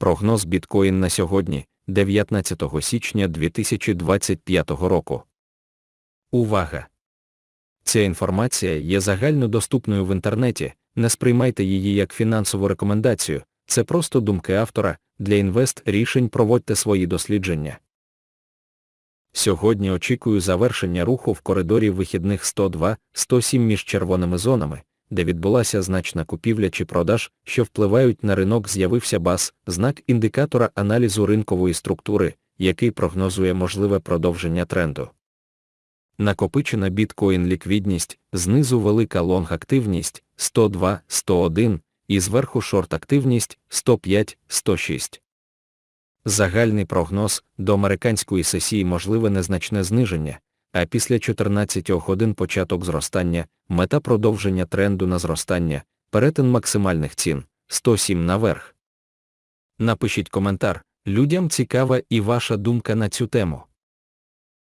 Прогноз біткоін на сьогодні, 19 січня 2025 року. Увага! Ця інформація є загальнодоступною в інтернеті, не сприймайте її як фінансову рекомендацію, це просто думки автора, для інвест рішень проводьте свої дослідження. Сьогодні очікую завершення руху в коридорі вихідних 102-107 між червоними зонами, де відбулася значна купівля чи продаж, що впливають на ринок з'явився бас, знак індикатора аналізу ринкової структури, який прогнозує можливе продовження тренду. Накопичена біткоін ліквідність, знизу велика лонг-активність 102-101 і зверху шорт-активність 105-106. Загальний прогноз до американської сесії можливе незначне зниження, а після 14 годин початок зростання, мета продовження тренду на зростання, перетин максимальних цін 107 наверх. Напишіть коментар, людям цікава і ваша думка на цю тему.